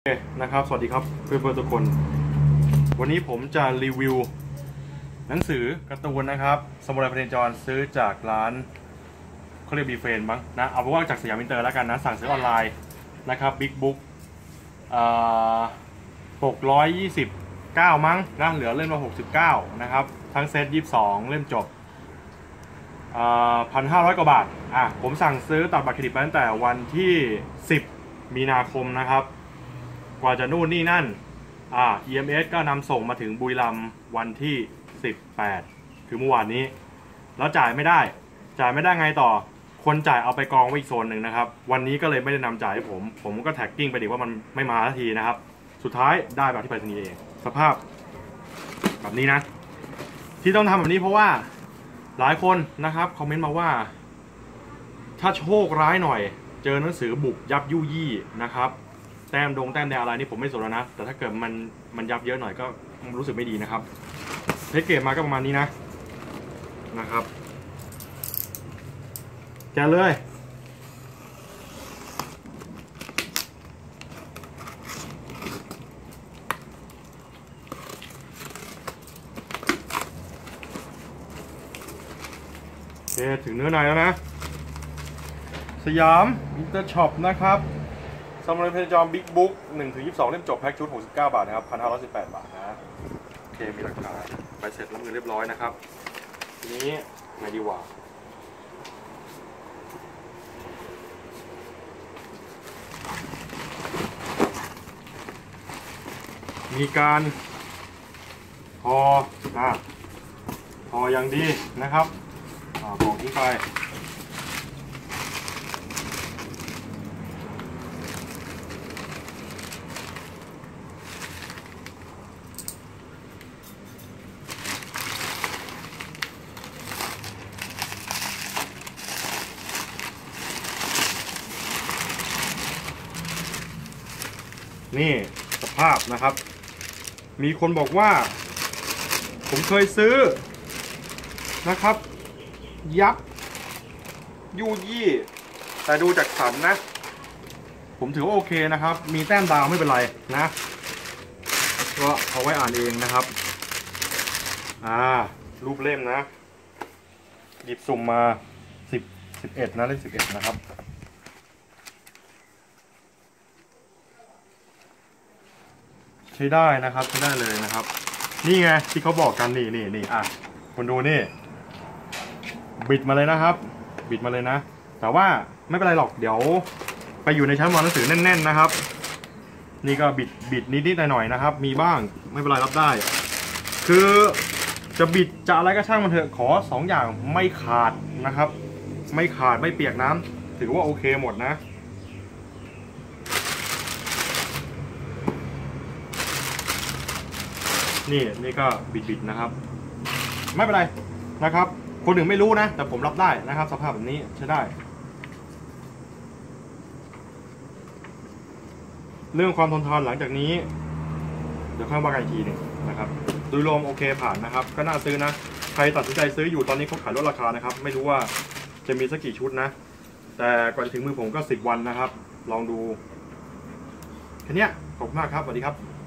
โอเคนะครับ สวัสดีครับเพื่อนๆทุกคน วันนี้ผมจะรีวิว หนังสือการ์ตูนนะครับสมุไรพเนจรซื้อจากร้านเขาเรียกบีเฟนบ้างนะ เอาเป็นว่าจากสยามอินเตอร์แล้วกันนะ สั่งซื้อออนไลน์นะครับบิ๊กบุ๊กหกร้อยยี่สิบเก้ามั้งนะเหลือเล่มละหกสิบเก้านะครับ ทั้งเซตยี่สิบสองเล่มจบพันห้าร้อยกว่าบาทอะผมสั่งซื้อตัดบัตรเครดิตตั้งแต่วันที่10มีนาคมนะครับ กว่าจะนู่นนี่นั่นอ่า EMS ก็นำส่งมาถึงบุรีรัมย์วันที่ 18 คือเมื่อวานนี้ แล้วจ่ายไม่ได้ จ่ายไม่ได้ไงต่อ คนจ่ายเอาไปกองไว้อีกโซนหนึ่งนะครับ วันนี้ก็เลยไม่ได้นำจ่ายให้ผม ผมก็แท็กกิ้งไปดิว่ามันไม่มาสักทีนะครับ สุดท้ายได้แบบที่ไปรษณีย์เอง สภาพ แบบนี้นะ ที่ต้องทำแบบนี้เพราะว่าหลายคนนะครับคอมเมนต์มาว่า ถ้าโชคร้ายหน่อย เจอหนังสือบุกยับยุยี่นะครับ แต้มดงแต้มแดงอะไรนี่ผมไม่สนแล้วนะ แต่ถ้าเกิดมันมันยับเยอะหน่อยก็รู้สึกไม่ดีนะครับเพชรเกตมาก็ประมาณนี้นะนะครับแกะเลยคถึงเนื้อในแล้วนะ สยามอินเตอร์ช็อปนะครับ สมุไรเพนจอมบิ๊กบุ๊ก1ถึง22เล่มจบแพ็คชุด69บาทนะครับ1,518บาทนะโอเคมีหลักฐานไปเสร็จรับเงินเรียบร้อยนะครับทีนี้ไงดีวะมีการพออะพออย่างดีนะครับอ่าบอกทิ้งไป นี่สภาพนะครับ มีคนบอกว่า ผมเคยซื้อนะครับ ยักษ์ยูยี่ แต่ดูจากสันนะ ผมถือว่าโอเคนะครับ มีแต้มดาวไม่เป็นไรนะ ก็เอาไว้อ่านเองนะครับ อ่า รูปเล่มนะ หยิบสุ่มมาสิบสิบเอ็ดนะเลขสิบเอ็ดนะครับ ช้ได้นะครับใช้ได้เลยนะครับ นี่ไงที่เขาบอกกันนี่นี่นี่อะคุณดูนี่ บิดมาเลยนะครับ บิดมาเลยนะ แต่ว่าไม่เป็นไรหรอกเดี๋ยว ไปอยู่ในชั้นวางหนังสือแน่น ๆนะครับ นี่ก็บิดบิดนิดๆหน่อยๆนะครับ มีบ้างไม่เป็นไรรับได้ คือจะบิดจะอะไรก็ช่างมันเถอะขอสองอย่างไม่ขาดนะครับ ไม่ขาดไม่เปียกน้ำถือว่าโอเคหมดนะ นี่นี่ก็บิดๆนะครับ ไม่เป็นไรนะครับ คนหนึ่งไม่รู้นะ แต่ผมรับได้นะครับ สภาพแบบนี้ใช้ได้ เรื่องความทนทานหลังจากนี้ เดี๋ยวค่อยว่ากันอีกทีหนึ่งนะครับโดยรวมโอเคผ่านนะครับ ก็น่าซื้อนะ ใครตัดสินใจซื้ออยู่ตอนนี้เขาขายลดราคานะครับ ไม่รู้ว่าจะมีสักกี่ชุดนะ แต่ก่อนจะถึงมือผมก็สิบวันนะครับ ลองดูแค่นี้ขอบคุณมากครับสวัสดีครับ